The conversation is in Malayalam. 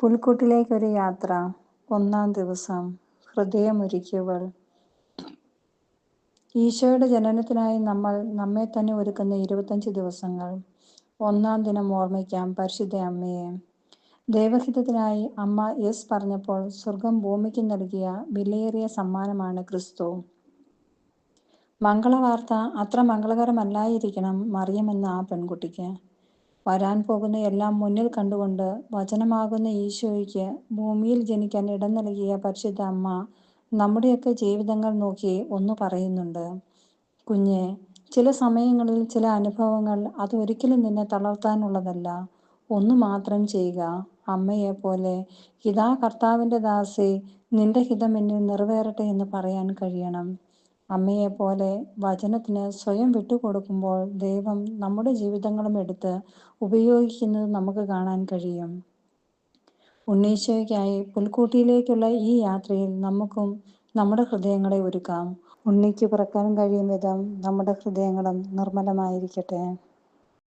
പുൽക്കൂട്ടിലേക്കൊരു യാത്ര ഒന്നാം ദിവസം ഹൃദയമൊരുക്കിയവൾ. ഈശോയുടെ ജനനത്തിനായി നമ്മൾ നമ്മെ തന്നെ ഒരുക്കുന്ന ഇരുപത്തഞ്ച് ദിവസങ്ങൾ. ഒന്നാം ദിനം ഓർമ്മിക്കാം പരിശുദ്ധ അമ്മയെ. ദൈവഹിതത്തിനായി അമ്മ യെസ് പറഞ്ഞപ്പോൾ സ്വർഗം ഭൂമിക്ക് നൽകിയ വിലയേറിയ സമ്മാനമാണ് ക്രിസ്തു. മംഗളവാർത്ത അത്ര മംഗളകരമല്ലായിരിക്കണം മറിയമെന്ന ആ പെൺകുട്ടിക്ക്. വരാൻ പോകുന്ന എല്ലാം മുന്നിൽ കണ്ടുകൊണ്ട് വചനമാകുന്ന ഈശോയ്ക്ക് ഭൂമിയിൽ ജനിക്കാൻ ഇടം നൽകിയ പരിശുദ്ധ അമ്മ നമ്മുടെയൊക്കെ ജീവിതങ്ങൾ നോക്കി ഒന്ന് പറയുന്നുണ്ട്. കുഞ്ഞെ ചില സമയങ്ങളിൽ ചില അനുഭവങ്ങൾ അത് ഒരിക്കലും നിന്നെ തളർത്താനുള്ളതല്ല. ഒന്ന് മാത്രം ചെയ്യുക. അമ്മയെ പോലെ ഇതാ കർത്താവിന്റെ ദാസി നിന്റെ ഹിതം എന്നിൽ നിറവേറട്ടെ എന്ന് പറയാൻ കഴിയണം. അമ്മയെ പോലെ വചനത്തിന് സ്വയം വിട്ടുകൊടുക്കുമ്പോൾ ദൈവം നമ്മുടെ ജീവിതങ്ങളും എടുത്ത് ഉപയോഗിക്കുന്നത് നമുക്ക് കാണാൻ കഴിയും. ഉണ്ണീശോയ്ക്കായി പുൽക്കൂട്ടിയിലേക്കുള്ള ഈ യാത്രയിൽ നമുക്കും നമ്മുടെ ഹൃദയങ്ങളെ ഒരുക്കാം. ഉണ്ണിക്ക് പിറക്കാൻ കഴിയും വിധം നമ്മുടെ ഹൃദയങ്ങളും നിർമ്മലമായിരിക്കട്ടെ.